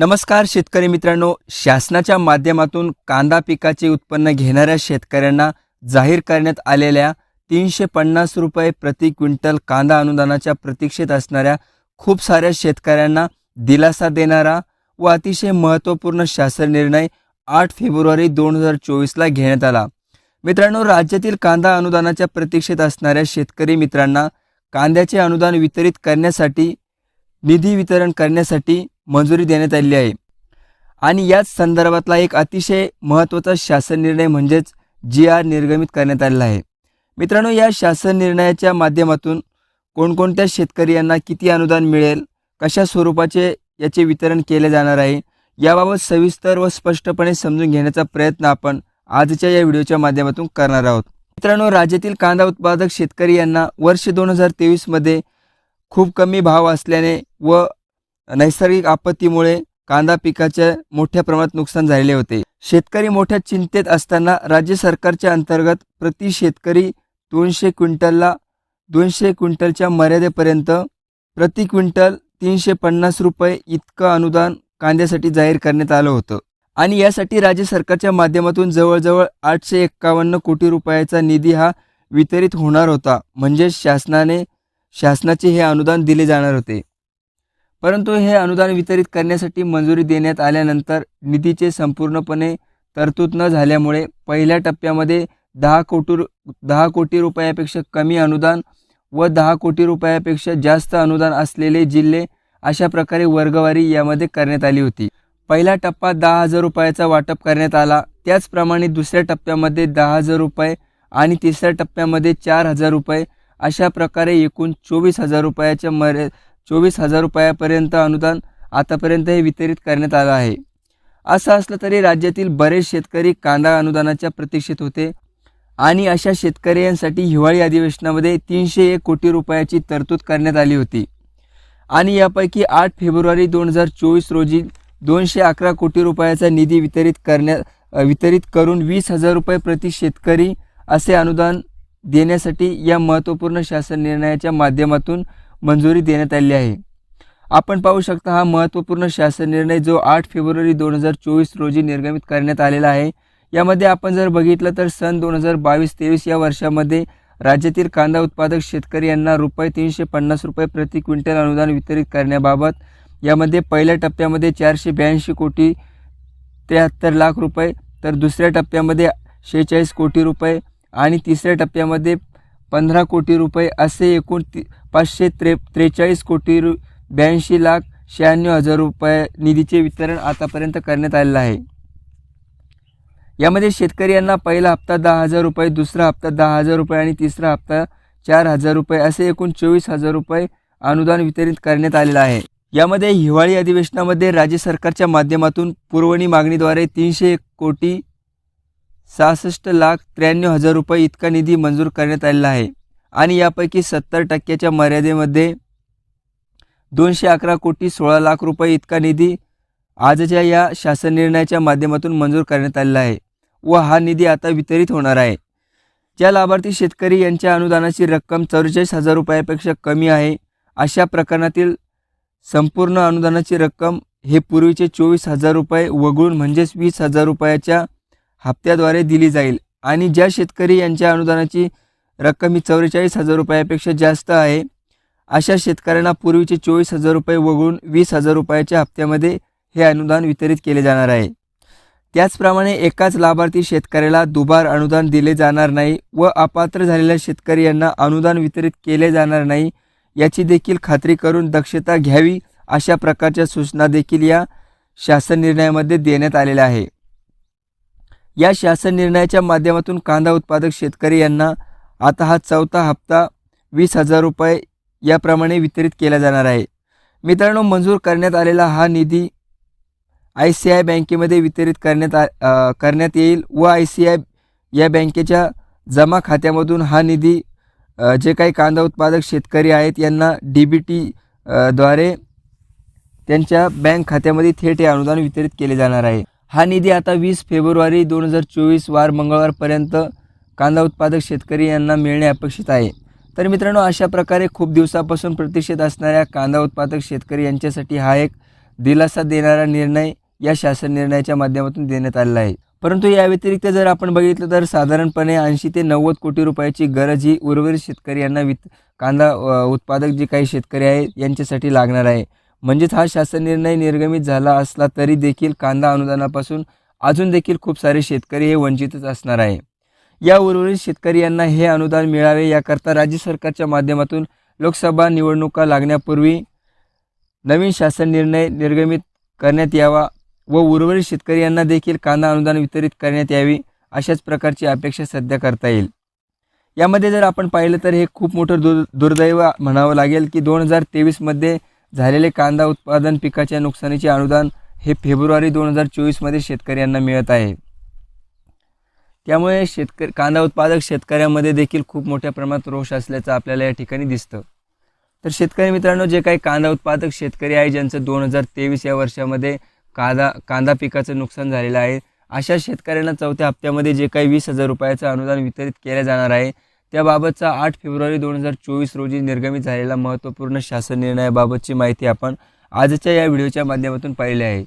नमस्कार शेतकरी मित्रांनो. शासनाच्या माध्यमातून कांदा पिकाचे उत्पन्न घेणाऱ्या शेतकऱ्यांना जाहीर करण्यात आलेल्या तीनशे पन्नास रुपये प्रति क्विंटल कांदा अनुदानाच्या प्रतीक्षेत असणाऱ्या खूप साऱ्या शेतकऱ्यांना दिलासा देणारा व अतिशय महत्त्वपूर्ण शासन निर्णय आठ फेब्रुवारी दोन हजार चोवीसला घेण्यात आला. मित्रांनो राज्यातील कांदा अनुदानाच्या प्रतीक्षेत असणाऱ्या शेतकरी मित्रांना कांद्याचे अनुदान वितरित करण्यासाठी निधी वितरण करण्यासाठी मंजुरी देण्यात आलेली आहे. आणि याच संदर्भातला एक अतिशय महत्त्वाचा शासन निर्णय म्हणजेच जी आर निर्गमित करण्यात आलेला आहे. मित्रांनो या शासन निर्णयाच्या माध्यमातून कोणकोणत्या शेतकरी यांना किती अनुदान मिळेल कशा स्वरूपाचे याचे वितरण केले जाणार आहे याबाबत सविस्तर व स्पष्टपणे समजून घेण्याचा प्रयत्न आपण आजच्या या व्हिडिओच्या माध्यमातून करणार आहोत. मित्रांनो राज्यातील कांदा उत्पादक शेतकरी यांना वर्ष दोन हजार तेवीसमध्ये खूप कमी भाव असल्याने व नैसर्गिक आपत्तीमुळे कांदा पिकाचे मोठ्या प्रमाणात नुकसान झालेले होते. शेतकरी मोठ्या चिंतेत असताना राज्य सरकारच्या अंतर्गत प्रति शेतकरी दोनशे क्विंटलला दोनशे क्विंटलच्या मर्यादेपर्यंत प्रति क्विंटल तीनशे पन्नास रुपये इतकं अनुदान कांद्यासाठी जाहीर करण्यात आलं होतं. आणि यासाठी राज्य सरकारच्या माध्यमातून जवळजवळ आठशे एक्कावन्न कोटी रुपयाचा निधी हा वितरित होणार होता. म्हणजे शासनाने शासनाचे हे अनुदान दिले जाणार होते. परंतु हे अनुदान वितरित करण्यासाठी मंजुरी देण्यात आल्यानंतर निधीचे संपूर्णपणे तरतूद न झाल्यामुळे पहिल्या टप्प्यामध्ये दहा कोटी रु दहा कोटी रुपयापेक्षा कमी अनुदान व दहा कोटी रुपयापेक्षा जास्त अनुदान असलेले जिल्हे अशा प्रकारे वर्गवारी यामध्ये करण्यात आली होती. पहिला टप्पा दहा हजार रुपयाचा वाटप करण्यात आला. त्याचप्रमाणे दुसऱ्या टप्प्यामध्ये दहा हजार रुपये आणि तिसऱ्या टप्प्यामध्ये चार हजार रुपये अशा प्रकारे एकूण चोवीस हजार रुपयाच्या मर्या चोवीस हजार रुपयापर्यंत अनुदान आतापर्यंत हे वितरित करण्यात आलं आहे. असं असलं तरी राज्यातील बरेच शेतकरी कांदा अनुदानाच्या प्रतीक्षेत होते आणि अशा शेतकऱ्यांसाठी हिवाळी अधिवेशनामध्ये तीनशे एक कोटी रुपयाची तरतूद करण्यात आली होती. आणि यापैकी आठ फेब्रुवारी दोन हजार चोवीस रोजी दोनशे अकरा कोटी रुपयाचा निधी वितरित करण्या वितरित करून वीस हजार रुपये प्रति शेतकरी असे अनुदान देण्यासाठी या महत्त्वपूर्ण शासन निर्णयाच्या माध्यमातून मंजुरी देण्यात आली आहे. आपण पाहू शकता हा महत्त्वपूर्ण शासन निर्णय जो आठ फेब्रुवारी दोन हजार चोवीस रोजी निर्गमित करण्यात आलेला आहे. यामध्ये आपण जर बघितलं तर सन दोन हजार बावीस तेवीस या वर्षामध्ये राज्यातील कांदा उत्पादक शेतकरी यांना रुपये तीनशे पन्नास रुपये प्रति क्विंटल अनुदान वितरित करण्याबाबत यामध्ये पहिल्या टप्प्यामध्ये चारशे ब्याऐंशी कोटी त्र्याहत्तर लाख रुपये तर दुसऱ्या टप्प्यामध्ये शेहेचाळीस कोटी रुपये आणि तिसऱ्या टप्प्यामध्ये पंधरा कोटी रुपये असे एकूण ती पाचशे त्रे त्रेचाळीस कोटी रु ब्याऐंशी लाख शहाण्णव हजार रुपये निधीचे वितरण आतापर्यंत करण्यात आलेलं आहे. यामध्ये शेतकरी यांना पहिला हप्ता दहा हजार रुपये दुसरा हप्ता दहा हजार रुपये आणि तिसरा हप्ता चार हजार रुपये असे एकूण चोवीस हजार रुपये अनुदान वितरित करण्यात आलेलं आहे. यामध्ये हिवाळी अधिवेशनामध्ये राज्य सरकारच्या माध्यमातून पुरवणी मागणीद्वारे तीनशे कोटी सहासष्ट लाख त्र्याण्णव हजार रुपये इतका निधी मंजूर करण्यात आलेला आहे. आणि यापैकी सत्तर टक्क्याच्या मर्यादेमध्ये दोनशे अकरा कोटी सोळा लाख रुपये इतका निधी आजच्या या शासन निर्णयाच्या माध्यमातून मंजूर करण्यात आलेला आहे व हा निधी आता वितरित होणार आहे. ज्या लाभार्थी शेतकरी यांच्या अनुदानाची रक्कम चौवेचाळीस हजार रुपयापेक्षा कमी आहे अशा प्रकरणातील संपूर्ण अनुदानाची रक्कम हे पूर्वीचे चोवीस हजार रुपये वगळून म्हणजेच वीस हजार रुपयाच्या हप्त्याद्वारे दिली जाईल. आणि ज्या शेतकरी यांच्या अनुदानाची रक्कम ही चौवेचाळीस हजार रुपयापेक्षा जास्त आहे अशा शेतकऱ्यांना पूर्वीचे चोवीस हजार रुपये वगळून वीस हजार रुपयाच्या हप्त्यामध्ये हे अनुदान वितरित केले जाणार आहे. त्याचप्रमाणे एकाच लाभार्थी शेतकऱ्याला दुबार अनुदान दिले जाणार नाही व अपात्र झालेल्या शेतकरी यांना अनुदान वितरित केले जाणार नाही याची देखील खात्री करून दक्षता घ्यावी अशा प्रकारच्या सूचना देखील या शासन निर्णयामध्ये देण्यात आलेल्या आहे. या शासन निर्णयाच्या माध्यमातून कांदा उत्पादक शेतकरी यांना आता हा चौथा हप्ता वीस हजार रुपये याप्रमाणे वितरित केला जाणार आहे. मित्रांनो मंजूर करण्यात आलेला हा निधी आय सी आय बँकेमध्ये वितरित करण्यात आ करण्यात येईल व आय सी आय या बँकेच्या जमा खात्यामधून हा निधी जे काही कांदा उत्पादक शेतकरी आहेत यांना डी बी टी द्वारे त्यांच्या बँक खात्यामध्ये थेट हे अनुदान वितरित केले जाणार आहे. हा निधी आता वीस फेब्रुवारी दोन हजार चोवीस वार मंगळवारपर्यंत कांदा उत्पादक शेतकरी यांना मिळणे अपेक्षित आहे. तर मित्रांनो अशा प्रकारे खूप दिवसापासून प्रतीक्षेत असणाऱ्या कांदा उत्पादक शेतकरी यांच्यासाठी हा एक दिलासा देणारा निर्णय या शासन निर्णयाच्या माध्यमातून देण्यात आलेला आहे. परंतु या व्यतिरिक्त जर आपण बघितलं तर साधारणपणे ऐंशी ते नव्वद कोटी रुपयाची गरज ही उर्वरित शेतकरी यांना वित कांदा उत्पादक जे काही शेतकरी आहेत यांच्यासाठी लागणार आहे. म्हणजेच हा शासन निर्णय निर्गमित झाला असला तरी देखील कांदा अनुदानापासून अजून देखील खूप सारे शेतकरी हे वंचितच असणार आहे. या उर्वरित शेतकरी यांना हे अनुदान मिळावे याकरता राज्य सरकारच्या माध्यमातून लोकसभा निवडणुका लागण्यापूर्वी नवीन शासन निर्णय निर्गमित करण्यात यावा व उर्वरित शेतकरी यांना देखील कांदा अनुदान वितरित करण्यात यावी अशाच प्रकारची अपेक्षा सध्या करता येईल. यामध्ये जर आपण पाहिलं तर हे खूप मोठं दुर् दुर्दैव म्हणावं लागेल की दोन हजार तेवीसमध्ये झालेले कांदा उत्पादन पिकाच्या नुकसानीचे अनुदान हे फेब्रुवारी दोन हजार चोवीसमध्ये शेतकऱ्यांना मिळत आहे. त्यामुळे शेतकरी कांदा उत्पादक शेतकऱ्यांमध्ये देखील खूप मोठ्या प्रमाणात रोष असल्याचं आपल्याला या ठिकाणी दिसतं. तर शेतकरी मित्रांनो जे काही कांदा उत्पादक शेतकरी आहे ज्यांचं दोन हजार तेवीस या वर्षामध्ये कांदा कांदा पिकाचं नुकसान झालेलं आहे अशा शेतकऱ्यांना चौथ्या हप्त्यामध्ये जे काही वीस हजार रुपयाचं अनुदान वितरित केलं जाणार आहे त्याबाबतचा आठ फेब्रुवारी दोन हजार चोवीस रोजी निर्गमित झालेला महत्त्वपूर्ण शासन निर्णयाबाबतची माहिती आपण आजच्या या व्हिडिओच्या माध्यमातून पाहिली आहे.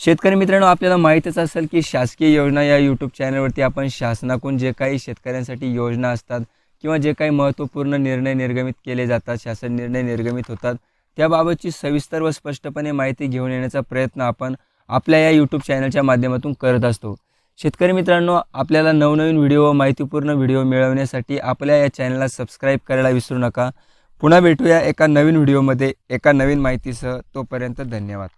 शेतकरी मित्रांनो आपल्याला माहीतच असेल की शासकीय योजना या यूट्यूब चॅनलवरती आपण शासनाकडून जे काही शेतकऱ्यांसाठी योजना असतात किंवा जे काही महत्त्वपूर्ण निर्णय निर्गमित केले जातात शासन निर्णय निर्गमित होतात त्याबाबतची सविस्तर व स्पष्टपणे माहिती घेऊन येण्याचा प्रयत्न आपण आपल्या या यूट्यूब चॅनलच्या माध्यमातून करत असतो. शेतकरी मित्रांनो आपल्याला नवनवीन व्हिडिओ व माहितीपूर्ण व्हिडिओ मिळवण्यासाठी आपल्या या चॅनलला सबस्क्राईब करायला विसरू नका. पुन्हा भेटूया एका नवीन व्हिडिओमध्ये एका नवीन माहितीसह. तोपर्यंत धन्यवाद.